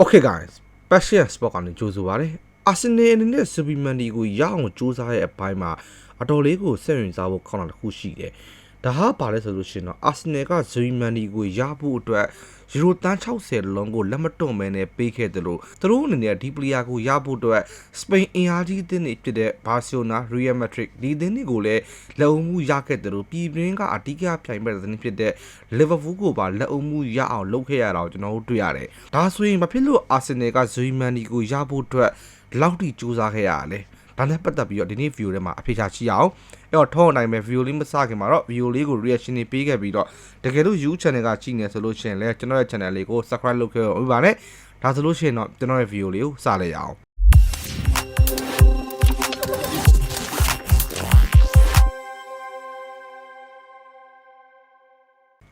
Okay guys, Passion Sport ကနေကြိုဆိုပါရစေ။ Arsenal အနေနဲ့ Superman ဒီကိုရအောင်စူးစမ်းရဲ့အပိုင်းမှာအတော်လေးကိုစိတ်ဝင်စားဖို့ခေါင်းတာတစ်ခုရှိတယ်။ ဒါဟာဘာလဲဆိုလို့ရှိရင်တော့ Arsenal က Superman ဒီကိုရဖို့အတွက်ယူရိုတန်း60လုံးကိုလက်မတွန့်မဲနဲ့ပေးခဲ့တယ်လို့သူတို့အနေနဲ့ဒီပလီယာကိုရဖို့အတွက်စပိန်အင်အားကြီးအသင်းတွေဖြစ်တဲ့ဘာစီယိုနာရီယယ်မက်ဒရစ်ဒီအသင်းတွေကိုလည်းလက်အုပ်မှုရခဲ့တယ်လို့ပြည်တွင်းကအဓိကပြိုင်ပွဲတဲ့သင်းဖြစ်တဲ့လီဗာပူးကိုပါလက်အုပ်မှုရအောင်လုပ်ခဲ့ရတာကိုကျွန်တော်တို့တွေ့ရတယ်။ဒါဆိုရင်ဘာဖြစ်လို့အာဆင်နယ်ကဇွီမန်ဒီကိုရဖို့အတွက်လောက်ထိစူးစမ်းခဲ့ရတာလဲ။ ဒါနဲ့ပတ်သက်ပြီးတော့ဒီနေ့ video ထဲမှာအဖြေချကြည့်အောင်အဲ့တော့ထောင်းနိုင်မဲ့ video လေးမစခင်မှာတော့ video လေးကို reaction တွေပေးခဲ့ပြီးတော့တကယ်လို့ YouTube channel ကကြည့်နေဆိုလို့ရှိရင်လည်းကျွန်တော်ရဲ့ channel လေးကို subscribe လုပ်ခဲ့ရအောင်ပါနဲ့ဒါဆိုလို့ရှိရင်တော့ကျွန်တော်ရဲ့ video လေးကိုစလိုက်ရအောင်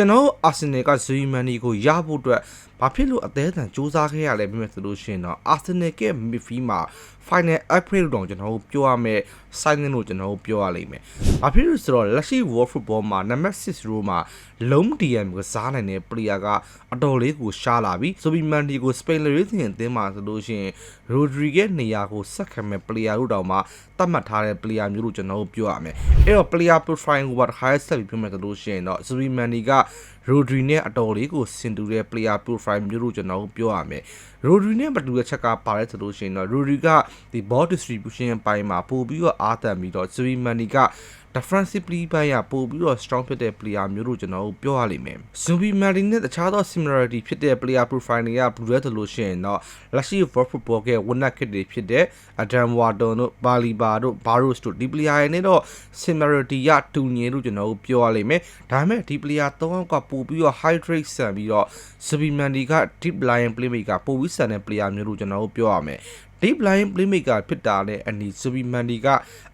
ကျွန်တော်အာဆင်နယ်ကဇီမန်နီကိုရဖို့အတွက်ဘာဖြစ်လို့အသေးအံစူးစမ်းခဲ့ရလဲပြမယ်ဆိုလို့ရှိရင်တော့အာဆင်နယ်ကမစ်ဖီမှာ final upgrade လို့တော့ကျွန်တော်တို့ပြောရမယ် signing လို့ကျွန်တော်တို့ပြောရလိမ့်မယ်။ဘာဖြစ်လို့ဆိုတော့လက်ရှိ World Football မှာ number 6 row မှာလုံး DM ကစားနိုင်တဲ့ player ကအတော်လေးကိုရှားလာပြီ။ဆိုပြီး Mandy ကို Spain Racing အသင်းမှာဆိုလို့ရှိရင် Rodriguez နေရာကိုဆက်ခံမဲ့ player တို့တောင်မှသတ်မှတ်ထားတဲ့ player မျိုးလို့ကျွန်တော်တို့ပြောရမယ်။အဲ့တော့ player profile ကိုပါတစ်ခါဆက်ပြီးပြောမယ်ဆိုလို့ရှိရင်တော့ Zuri Mandy က Rodri နဲ့အတော်လေးကိုစင်တူတဲ့ player profile မျိုးလို့ကျွန်တော်တို့ပြောရမယ်။ Rodri နဲ့မတူတဲ့ချက်ကပါလဲဆိုလို့ရှိရင်တော့ Rodri ကဒီ ball distribution အပိုင်းမှာပို့ပြီးတော့အားတန်ပြီးတော့ Zuri Mandy က defensively ဘိုင်းရပို့ပြီးတော့ strong ဖြစ်တဲ့ player မျိုးလို့ကျွန်တော်တို့ပြောရလိမ့်မယ်။ Zubi Martin နဲ့တခြားသော similarity ဖြစ်တဲ့ player profile တွေကဘယ်လိုလဲဆိုလို့ရှိရင်တော့လက်ရှိ World Football က winner kit တွေဖြစ်တဲ့ Adam Wharton တို့ Baliba တို့ Barros တို့ဒီ player တွေနဲ့တော့ similarity ရတူညီလို့ကျွန်တော်တို့ပြောရလိမ့်မယ်။ဒါပေမဲ့ဒီ player ၃ယောက်ကပို့ပြီးတော့ hydrate ဆန်ပြီးတော့ Zubi Martin က deep line playmaker ပို့ပြီးဆန်တဲ့ player မျိုးလို့ကျွန်တော်တို့ပြောရမယ်။ deep line playmaker ဖြစ်တာနဲ့အနီ Subi Mandi က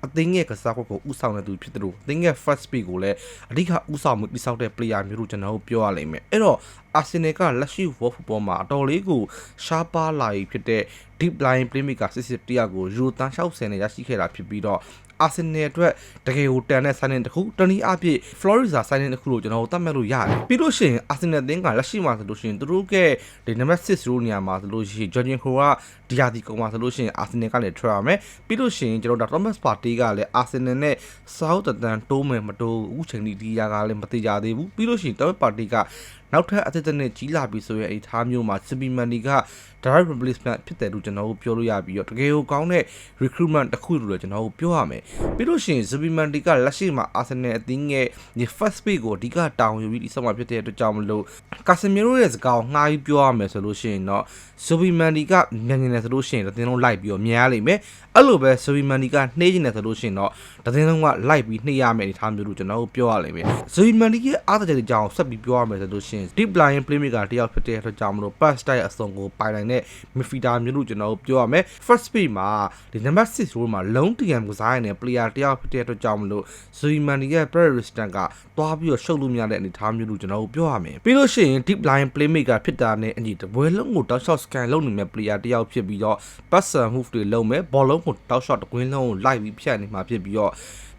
အသင်းရဲ့ကစားကွက်ကိုဥဆောင်တဲ့သူဖြစ်တယ်လို့အသင်းရဲ့ first speed ကိုလည်းအဓိကဥဆောင်မှုတိစောက်တဲ့ player မျိုးလို့ကျွန်တော်တို့ပြောရလိမ့်မယ်အဲ့တော့ Arsenal ကလက်ရှိ World Football မှာအတော်လေးကိုရှားပါလာပြီဖြစ်တဲ့ deep line playmaker စစ်စစ်တရားကိုယူရိုတန်း60နဲ့ရရှိခဲ့တာဖြစ်ပြီးတော့ အာဆင်နယ်အတွက်တကယ်ကိုတန်တဲ့ signing တစ်ခုတနည်းအားဖြင့် Florida signing တစ်ခုလို့ကျွန်တော်တို့သတ်မှတ်လို့ရတယ်ပြီးလို့ရှိရင်အာဆင်နယ်အသင်းကလက်ရှိမှာဆိုလို့ရှိရင်သူတို့ကဒီ number 6ရိုးနေရာမှာဆိုလို့ရှိရင် Jordan Crow ကဒီယာဒီကောင်မှာဆိုလို့ရှိရင်အာဆင်နယ်ကလည်းထွက်ရမယ်ပြီးလို့ရှိရင်ကျွန်တော်တို့ Thomas Partey ကလည်းအာဆင်နယ်နဲ့ South တန်တိုးမယ်မတိုးအခုချိန်ထိဒီယာကလည်းမတိကြသေးဘူးပြီးလို့ရှိရင် Thomas Partey က နောက်ထပ်အသစ်တစ်နဲ့ကြီးလာပြီဆိုရင်အဲ့ထားမျိုးမှာ Sibi Mani က direct replacement ဖြစ်တယ်လို့ကျွန်တော်တို့ပြောလို့ရပြီးတော့တကယ်ကိုကောင်းတဲ့ recruitment တစ်ခုလို့လည်းကျွန်တော်တို့ပြောရမယ်ပြီးလို့ရှိရင် Sibi Mani ကလက်ရှိမှာ Arsenal အသင်းရဲ့ဒီ first page ကိုအဓိကတောင်းယူပြီးဒီဆက်မှာဖြစ်တဲ့အတွက်ကြောင့်မလို့ Casemiro ရဲ့စကားကိုငှားပြီးပြောရမယ်ဆိုလို့ရှိရင်တော့ Sibi Mani ကမြန်မြန်တယ်ဆိုလို့ရှိရင်တတင်းလုံးလိုက်ပြီးတော့မြန်ရလိမ့်မယ်အဲ့လိုပဲ Sibi Mani ကနှေးကျင်တယ်ဆိုလို့ရှိရင်တော့တတင်းလုံးကလိုက်ပြီးနှေးရမယ်အနေထားမျိုးလို့ကျွန်တော်တို့ပြောရလိမ့်မယ် Sibi Mani ရဲ့အားသက်တဲ့ကြောင်းဆက်ပြီးပြောရမယ်ဆိုလို့ရှိရင် deep line playmaker တယောက်ဖြစ်တဲ့အတွက်ကြောင့်မလို့ pass style အစုံကိုပိုင်နိုင်တဲ့ midfielder မျိုးလို့ကျွန်တော်တို့ပြောရမယ် first speed မှာဒီ number 6 role မှာ long TM ကစားရတဲ့ player တယောက်ဖြစ်တဲ့အတွက်ကြောင့်မလို့ Zuimani ရဲ့ player resistance ကတွားပြီးတော့ရှုပ်လို့မရတဲ့အနေအထားမျိုးလို့ကျွန်တော်တို့ပြောရမယ်ပြီးလို့ရှိရင် deep line playmaker ဖြစ်တာနဲ့အညီတပွဲလုံးကိုတောက်လျှောက် scan လုပ်နေတဲ့ player တယောက်ဖြစ်ပြီးတော့ pass move တွေလုပ်မယ်ဘောလုံးကိုတောက်လျှောက်တကွင်းလုံးကိုလိုက်ပြီးဖြတ်နေမှာဖြစ်ပြီးတော့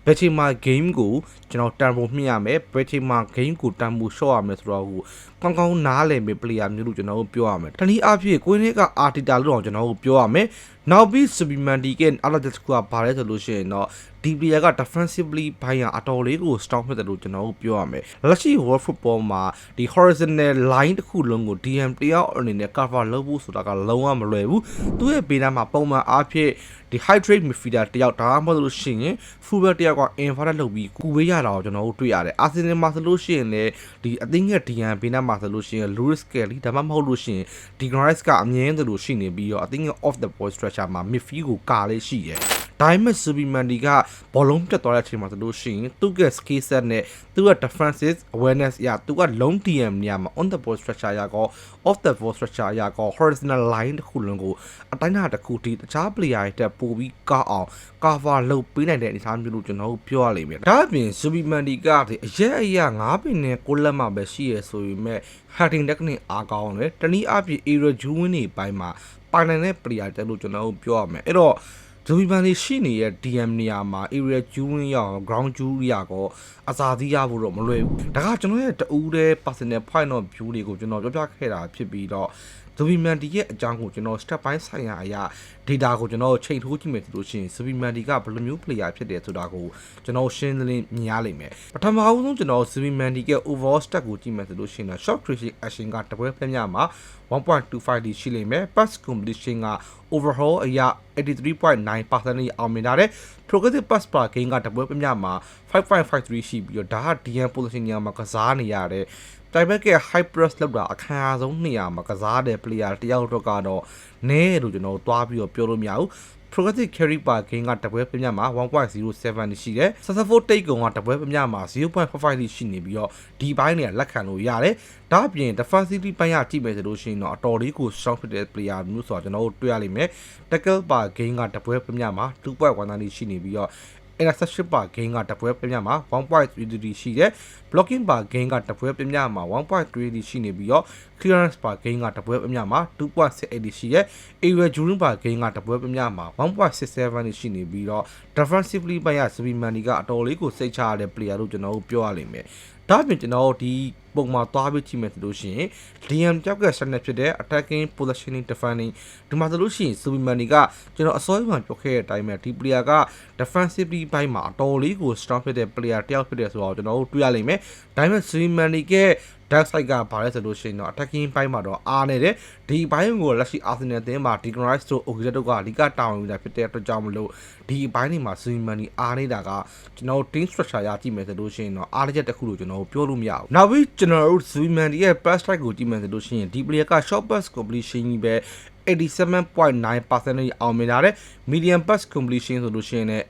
ဘယ်ချိန်မှာ game ကိုကျွန်တော်တန်ဖိုးမြှင့်ရမယ်ဘယ်ချိန်မှာ game ကိုတန်ဖိုးရှော့ရမယ်ဆိုတော့ဟိုကောင်းကောင်းနားလည်မယ် player မျိုးလို့ကျွန်တော်တို့ပြောရမယ်တနည်းအားဖြင့်ကိုင်းလေးက artita လို့တော့ကျွန်တော်တို့ပြောရမယ် နောက်ပြီး Subimanti ကအားလာတဲ့တစ်ခုကဘာလဲဆိုလို့ရှိရင်တော့ဒီ player က defensively ဘိုင်းရအတော်လေးကို strong ဖြစ်တယ်လို့ကျွန်တော်တို့ပြောရမယ်လက်ရှိ world football မှာဒီ horizontal line တစ်ခုလုံးကို DM တယောက်အနေနဲ့ cover လုပ်ဖို့ဆိုတာကလုံးဝမလွယ်ဘူးသူ့ရဲ့ဘေးနားမှာပုံမှန်အားဖြင့်ဒီ hydrate midfielder တယောက်ဒါမှမဟုတ်လို့ရှိရင် fullback တယောက်က inverted လုပ်ပြီးကူပေးရတာကိုကျွန်တော်တို့တွေ့ရတယ် Arsenal မှာဆိုလို့ရှိရင်လည်းဒီအသင်းရဲ့ DM ဘေးနားမှာဆိုလို့ရှိရင် Luis Kelly ဒါမှမဟုတ်လို့ရှိရင်ဒီ Grice ကအမြင်သလိုရှိနေပြီးတော့အသင်းရဲ့ off the ball structure မှာ midfield ကိုကာလေးရှိတယ်ဒါပေမဲ့ Subimandi ကဘောလုံးပြတ်သွားတဲ့အချိန်မှာဆိုလို့ရှိရင်သူ့ရဲ့ skill set နဲ့သူ့ရဲ့ defensive awareness ရသူက long DM နေရာမှာ on the ball structure ရကော off the ball structure ရကော horizontal line တစ်ခုလုံးကိုအတိုင်းအတာတစ်ခုတည်းတခြား player တွေတက်ပို့ပြီးကောက်အောင် cover လုပ်ပေးနိုင်တဲ့အနေအထားမျိုးလို့ကျွန်တော်တို့ပြောရလိမ့်မယ်ဒါအပြင် Subimandi ကဒီအရက်အရက်9ပင်နဲ့6လက်မှပဲရှိရဆိုပေမဲ့ heading technique အားကောင်းတယ်တနည်းအားဖြင့် area juwin တွေပိုင်းမှာ ပိုင်နိုင်တဲ့ player တက်လို့ကျွန်တော်တို့ပြောရမယ်အဲ့တော့ဒူဘီပန်လေးရှိနေတဲ့ DM နေရာမှာ area ကျူးဝင်းရအောင် ground ကျူးရကောအစာသီးရဖို့တော့မလွယ်ဘူးဒါကကျွန်တော်ရဲ့တူးတဲ့ personal point of view တွေကိုကျွန်တော်ပြောပြခဲ့တာဖြစ်ပြီးတော့ ဇူဘီမန်ဒီရဲ့အကြောင်းကိုကျွန်တော် step ပိုင်းဆိုင်ရာအရာ data ကိုကျွန်တော်ချိန်ထိုးကြည့်မယ်ဆိုလို့ရှိရင်ဇူဘီမန်ဒီကဘယ်လိုမျိုး player ဖြစ်တယ်ဆိုတာကိုကျွန်တော်ရှင်းလင်းမြင်ရလိမ့်မယ်ပထမအဆုံးကျွန်တော်ဇူဘီမန်ဒီရဲ့ overall stat ကိုကြည့်မယ်ဆိုလို့ရှိရင်တော့ shot creation action ကတပွဲပြမြမှာ 1.25D ရှိလိမ့်မယ် pass completion က overall အရာ83.9%အောင်မြင်ထားတယ် progressive pass per game ကတပွဲပြမြမှာ5.53ရှိပြီးတော့ဒါက DM position ညမှာကစားနေရတယ် တိုင်ဘက်က high press လောက်တာအခါအဆုံးနေရာမှာကစားတဲ့ player တယောက်တော့ကတော့နဲလို့ကျွန်တော်သွားပြီးတော့ပြောလို့မရဘူး progressive carry per game ကတပွဲပြမြမှာ1.07ရှိတယ် successful take ကောင်ကတပွဲပြမြမှာ0.55ရှိနေပြီးတော့ဒီဘိုင်းတွေကလက်ခံလို့ရတယ်ဒါအပြင် defensively ပိုင်းရကြည့်မယ်ဆိုလို့ရှိရင်တော့အတော်လေးကို strong ဖြစ်တဲ့ player မျိုးဆိုတော့ကျွန်တော်တို့တွေ့ရလိမ့်မယ် tackle per game ကတပွဲပြမြမှာ2.1ရှိနေပြီးတော့ interception per game ကတပွဲပြမြမှာ1.33ရှိတယ် blocking per game ကတပွဲပြမြမှာ1.30ရှိနေပြီးတော့ clearance per game ကတပွဲပြမြမှာ2.68ရှိတယ် area during per game ကတပွဲပြမြမှာ1.67ရှိနေပြီးတော့ defensively ပိုင်းရ Swimmani ကအတော်လေးကိုစိတ်ချရတဲ့ player လို့ကျွန်တော်တို့ပြောရလိမ့်မယ်ဒါအပြင်ကျွန်တော်တို့ဒီ ပုံမှာသွားပြီးကြည့်မယ်ဆိုလို့ရှိရင် DM ကြောက်က set ဖြစ်တဲ့ attacking positioning defending ဒီမှာဆိုလို့ရှိရင် Subimani ကကျွန်တော်အစောပိုင်းပြောခဲ့တဲ့အတိုင်းပဲဒီ player က defensively ဘိုင်းမှာအတော်လေးကို strong ဖြစ်တဲ့ player တယောက်ဖြစ်တယ်ဆိုတော့ကျွန်တော်တို့တွေ့ရလိမ့်မယ်ဒါပေမဲ့ Subimani က dark side ကဘာလဲဆိုလို့ရှိရင်တော့ attacking ဘိုင်းမှာတော့အားနေတယ်ဒီဘိုင်းကိုလက်ရှိ Arsenal အသင်းမှာ Declan Rice တို့ Ogilvy တို့ကအဓိကတာဝန်ယူတာဖြစ်တဲ့အတွက်ကြောင့်မလို့ဒီဘိုင်းတွေမှာ Subimani အားနေတာကကျွန်တော်တို့ team structure ရကြည့်မယ်ဆိုလို့ရှိရင်တော့အားရချက်တစ်ခုလို့ကျွန်တော်တို့ပြောလို့မရဘူးနောက်ပြီးကျွန်တော်တို့ Subimani ရဲ့ pass strike ကိုကြည့်မယ်ဆိုလို့ရှိရင်ဒီ player က short pass completion ကြီးပဲ87.9%အောင်မြင်လာတဲ့ medium pass completion ဆိုလို့ရှိရင်လည်း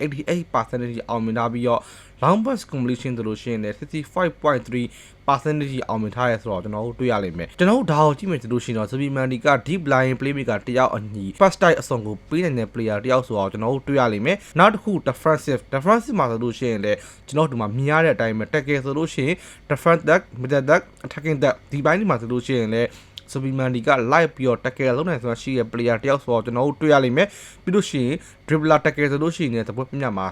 88%အောင်မြင်လာပြီးတော့ long pass completion ဆိုလို့ရှိရင်လည်း65.3 percentage အောင်မြင်ထားရဲဆိုတော့ကျွန်တော်တို့တွေ့ရလိမ့်မယ်ကျွန်တော်တို့ဒါကိုကြည့်မယ်ဆိုလို့ရှိရင်တော့ Zabi Mandi က deep line playmaker တယောက်အညီ first type အစုံကိုပေးနိုင်တဲ့ player တယောက်ဆိုတော့ကျွန်တော်တို့တွေ့ရလိမ့်မယ်နောက်တစ်ခု defensive defensive မှာဆိုလို့ရှိရင်လည်းကျွန်တော်တို့ဒီမှာမြင်ရတဲ့အတိုင်းပဲ tackle ဆိုလို့ရှိရင် defense back middle back attacking back ဒီဘိုင်းဒီမှာဆိုလို့ရှိရင်လည်း ဆိုဘီမန်ဒီက live ပြီးတော့ tackle လုံးနိုင်ဆိုတာရှိရဲ့ player တယောက်ဆိုတော့ကျွန်တော်တို့တွေ့ရလိမ့်မယ်ပြီးလို့ရှိရင် dribbler tackle ဆိုလို့ရှိရင်သဘောပြမှာ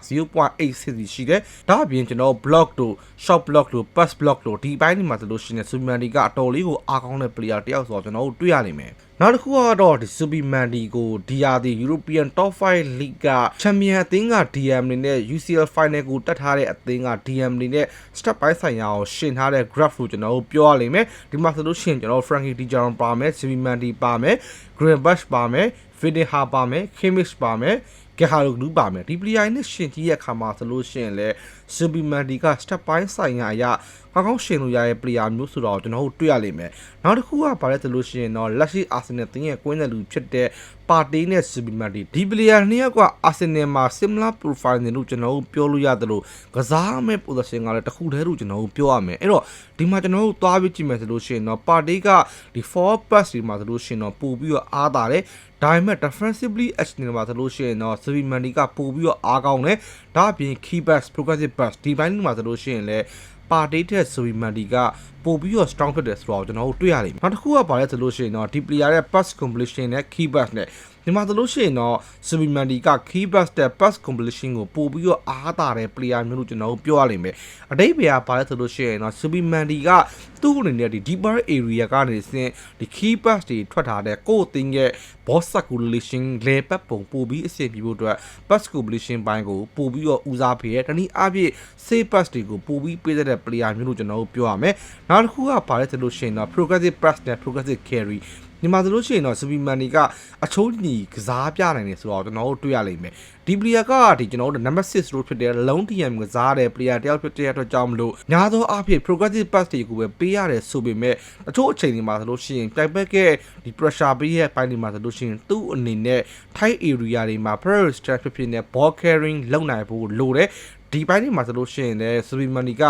0.86ရှိတယ်ဒါအပြင်ကျွန်တော် block တို့ shot block တို့ pass block တို့ဒီဘိုင်းဒီမှာဆိုလို့ရှိရင်ဆိုဘီမန်ဒီကအတော်လေးကိုအားကောင်းတဲ့ player တယောက်ဆိုတော့ကျွန်တော်တို့တွေ့ရလိမ့်မယ် နောက်တစ်ခုကတော့ဒီ Super Mandy ကို DR ဒီ European Top 5 League က Champion အသင်းက DM နေနဲ့ UCL Final ကိုတက်ထားတဲ့အသင်းက DM နေနဲ့ step by ဆိုင်ရာကိုရှင်ထားတဲ့ graph ကိုကျွန်တော်တို့ပြောရလိမ့်မယ်ဒီမှာဆိုလို့ရှိရင်ကျွန်တော် Frankie De Jong ပါမယ် Super Mandy ပါမယ် Green Bush ပါမယ် Vidiha ပါမယ် Kimmich ပါမယ်ကဲဟာလိုလူပါမယ်ဒီ player နဲ့ရှင်ကြည့်ရခါမှာဆိုလို့ရှိရင်လဲ Subimandi က step ပိုင်းဆိုင်ရာအရာကောင်းကောင်းရှင်လို့ရတဲ့ player မျိုးဆိုတော့ကျွန်တော်တို့တွေ့ရလိမ့်မယ်နောက်တစ်ခုကဘာလဲဆိုလို့ရှိရင်တော့လက်ရှိ Arsenal တင်းရဲ့ကွင်းတဲ့လူဖြစ်တဲ့ပါတီနဲ့ Subimandi ဒီ player နှစ်ယောက်က Arsenal မှာ similar profile နေလို့ကျွန်တော်တို့ပြောလို့ရတယ်လို့ကစားမဲ့ position ကလည်းတစ်ခုတည်းလို့ကျွန်တော်တို့ပြောရမယ်အဲ့တော့ဒီမှာကျွန်တော်တို့သွားပြီးကြည့်မယ်ဆိုလို့ရှိရင်တော့ပါတီကဒီ4 pass ဒီမှာဆိုလို့ရှိရင်တော့ပို့ပြီးတော့အားတာတယ်ဒါပေမဲ့ defensively action တွေမှာဆိုလို့ရှိရင်တော့ Subimandi ကပို့ပြီးတော့အားကောင်းတယ်ဒါအပြင် key pass progressive pass ဒီဘိုင်းမှာဆိုလို့ရှိရင်လည်းပါတေးတဲ့ဆိုဘီမန်ဒီကပို့ပြီးတော့ strong ဖြစ်တယ်ဆိုတော့ကျွန်တော်တို့တွေ့ရလိမ့်မယ်နောက်တစ်ခုကဘာလဲဆိုလို့ရှိရင်တော့ဒီ player ရဲ့ pass completion နဲ့ key pass နဲ့ ဒီမှာဆိုလို့ရှိရင်တော့ဆိုဘီမန်ဒီက key pass တဲ့ pass completion ကိုပို့ပြီးတော့အားတာတဲ့ player မျိုးလို့ကျွန်တော်တို့ပြောရလိမ့်မယ်အတိတ်ဘေကဘာလဲဆိုလို့ရှိရင်တော့ဆိုဘီမန်ဒီကသူ့အနေနဲ့ဒီ deeper area ကနေစင်ဒီ key pass တွေထွက်ထားတဲ့ကိုယ့်အသင်းရဲ့ boss circulation လေပတ်ပုံပို့ပြီးအဆင်ပြေဖို့အတွက် pass completion ဘိုင်းကိုပို့ပြီးတော့ဦးစားပေးရဲတနည်းအားဖြင့် save pass တွေကိုပို့ပြီးပေးတဲ့ player မျိုးလို့ကျွန်တော်တို့ပြောရမယ်နောက်တစ်ခုကဘာလဲဆိုလို့ရှိရင်တော့ progressive pass နဲ့ progressive carry ဒီမှာဆိုလို့ရှိရင်တော့ Super Man တွေကအချိုးညီကစားပြနိုင်တယ်ဆိုတော့ကျွန်တော်တို့တွေ့ရလိမ့်မယ်ဒီ player ကဒီကျွန်တော်တို့ number 6လို့ဖြစ်တဲ့ long TM ကစားတဲ့ player တယောက်ဖြစ်တဲ့အတွက်ကြောင့်မလို့ညာသောအားဖြင့် progressive pass တွေကိုပဲပေးရတယ်ဆိုပေမဲ့အချို့အချိန်တွေမှာဆိုလို့ရှိရင်ပြိုင်ဘက်ကဒီ pressure ပေးရဲ့ပိုင်းတွေမှာဆိုလို့ရှိရင်သူ့အနေနဲ့ tight area တွေမှာ priority strike ဖြစ်ဖြစ်နဲ့ ball carrying လုပ်နိုင်ဖို့လိုတယ်ဒီပိုင်းတွေမှာဆိုလို့ရှိရင်လည်း Subimani က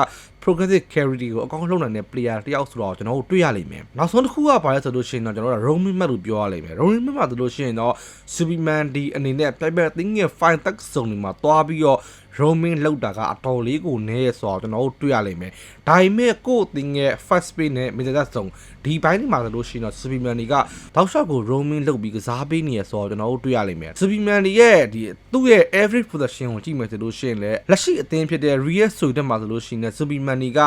progressive carry ကိုအကောင်းဆုံးလုပ်နိုင်တဲ့ player တယောက်ဆိုတော့ကျွန်တော်တို့တွေ့ရလိမ့်မယ်နောက်ဆုံးတစ်ခုကဘာလဲဆိုလို့ရှိရင်တော့ကျွန်တော်တို့ roaming map လို့ပြောရလိမ့်မယ် roaming map မှာဆိုလို့ရှိရင်တော့ Subimani အနေနဲ့ပြိုင်ဘက်အသင်းရဲ့ fine tech zone တွေမှာတွားပြီးတော့ roaming လောက်တာကအတော်လေးကိုနည်းရဆိုတော့ကျွန်တော်တို့တွေ့ရလိမ့်မယ်ဒါပေမဲ့ကိုယ့်အသင်းရဲ့ first space နဲ့ middle zone ဒီဘိုင်းတွေမှာဆိုလို့ရှိရင်တော့ Subimani ကတောက်လျှောက်ကို roaming လုပ်ပြီးကစားပေးနေရဆိုတော့ကျွန်တော်တို့တွေ့ရလိမ့်မယ် Subimani ရဲ့ဒီသူ့ရဲ့ average possession ကိုကြည့်မယ်ဆိုလို့ရှိရင်လည်းလက်ရှိအသင်းဖြစ်တဲ့ Real ဆိုတဲ့မှာဆိုလို့ရှိရင် Subimani Money က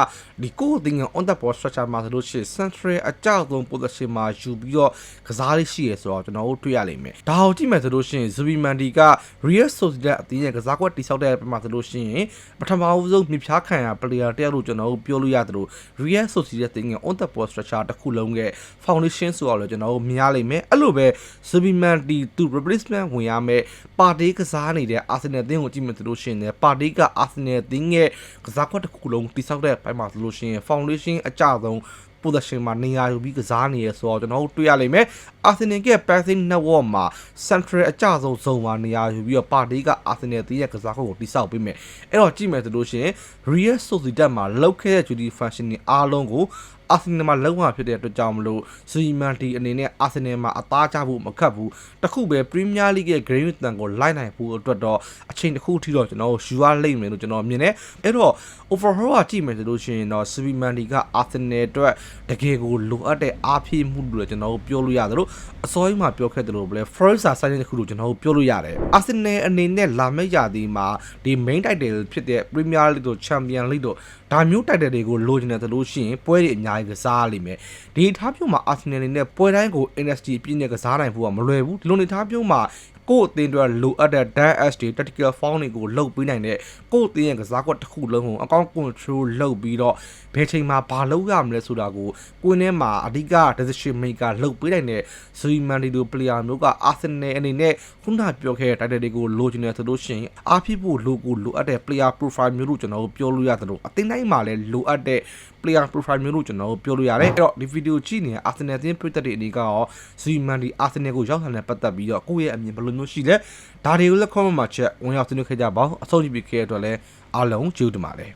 ဒီကိုယ်တင်ငယ် on the ball structure မှာဆိုလို့ရှိရင် central အကြောက်ဆုံး position မှာယူပြီးတော့ကစားလေးရှိရဆိုတော့ကျွန်တော်တို့တွေ့ရလိမ့်မယ်ဒါကိုကြည့်မယ်ဆိုလို့ရှိရင် Zubi Mandi က Real Sociedad အသင်းရဲ့ကစားကွက်တိစောက်တဲ့ပုံမှာဆိုလို့ရှိရင်ပထမဦးဆုံးမြဖြားခံရ player တယောက်လို့ကျွန်တော်တို့ပြောလို့ရတယ်လို့ Real Sociedad တင်ငယ် on the ball structure တစ်ခုလုံးရဲ့ foundation ဆိုတော့လည်းကျွန်တော်တို့မြင်ရလိမ့်မယ်အဲ့လိုပဲ Zubi Mandi သူ replacement ဝင်ရမယ်ပါတီကစားနေတဲ့ Arsenal အသင်းကိုကြည့်မယ်ဆိုလို့ရှိရင်လည်းပါတီက Arsenal အသင်းရဲ့ကစားကွက်တစ်ခုလုံးတိစောက်တဲ့ဘက်မှာဆိုလို့ရှိရင် foundation အကြဆုံး position မှာနေရာယူပြီးကစားနေရဆိုတော့ကျွန်တော်တို့တွေ့ရလိမ့်မယ်။ Arsenal ရဲ့ passing network မှာ central အကြဆုံးဇုံမှာနေရာယူပြီးတော့ပါတီက Arsenal တည်းရဲ့ကစားခွင့်ကိုတိစောက်ပေးမယ်။အဲ့တော့ကြည့်မယ်ဆိုလို့ရှိရင် Real Sociedad မှာလောက်ခဲ့တဲ့ duty function တွေအားလုံးကို အာဆင်နယ်မှာလုံးဝဖြစ်တဲ့အတွက်ကြောင့်မလို့ဇီမန်တီအနေနဲ့အာဆင်နယ်မှာအသားကျဖို့မခက်ဘူးတခုပဲပရီးမီးယားလိရဲ့ Green တန်ကိုလိုက်နိုင်ဖို့အတွက်တော့အချိန်တစ်ခုထိတော့ကျွန်တော်ယူရလိမ့်မယ်လို့ကျွန်တော်မြင်တယ်အဲ့တော့ overall ကကြည့်မယ်ဆိုလို့ရှိရင်တော့ဇီမန်တီကအာဆင်နယ်အတွက်တကယ်ကိုလိုအပ်တဲ့အားဖြည့်မှုလို့ကျွန်တော်တို့ပြောလို့ရတယ်လို့အစောကြီးမှာပြောခဲ့တယ်လို့ပဲ Forza ဆိုင်တဲ့တစ်ခုလို့ကျွန်တော်တို့ပြောလို့ရတယ်အာဆင်နယ်အနေနဲ့လာမယ့်ရာသီမှာဒီ main title ဖြစ်တဲ့ Premier League တို့ Champion League တို့ဒါမျိုး title တွေကိုလိုချင်တယ်ဆိုလို့ရှိရင်ပွဲတွေအများကြီးကစားရလိမ့်မယ်ဒီထားပြုံးမှာ Arsenal အနေနဲ့ပွဲတိုင်းကို NXT အပြည့်နဲ့ကစားနိုင်ဖို့ကမလွယ်ဘူးဒီလိုနေထားပြုံးမှာ ကိုယ့်အသင်းအတွက်လိုအပ်တဲ့ dash တွေ tactical form တွေကိုလုတ်ပေးနိုင်တဲ့ကိုယ့်အသင်းရဲ့ကစားကွက်တစ်ခုလုံးကိုအကောင့် control လုပ်ပြီးတော့ဘယ်ချိန်မှာဘာလုပ်ရမလဲဆိုတာကိုကိုယ်နဲ့မှာအဓိက decision maker လုတ်ပေးနိုင်တဲ့ Zuimandi တို့ player မျိုးက Arsenal အနေနဲ့ခုနပြောခဲ့တဲ့ title တွေကိုလိုချင်တယ်ဆိုလို့ရှိရင်အားဖြစ်ဖို့လိုကိုလိုအပ်တဲ့ player profile မျိုးလို့ကျွန်တော်တို့ပြောလို့ရတယ်လို့အသင်းတိုင်းမှာလည်းလိုအပ်တဲ့ player profile မျိုးလို့ကျွန်တော်တို့ပြောလို့ရတယ်အဲ့တော့ဒီဗီဒီယိုကြည့်နေတဲ့ Arsenal အသင်းပြည်သက်တွေအနေကရော Zuimandi Arsenal ကိုရောက်လာတဲ့ပတ်သက်ပြီးတော့ကိုယ့်ရဲ့အမြင်ဘယ်လိုမျိုးရှိလဲဒါတွေကိုလည်း comment မှာချက်ဝင်ရောက်ဆွေးနွေးခဲ့ကြပါဦးအဆုံးထိပြခဲ့တဲ့အတွက်လည်းအားလုံးကျေးဇူးတင်ပါတယ်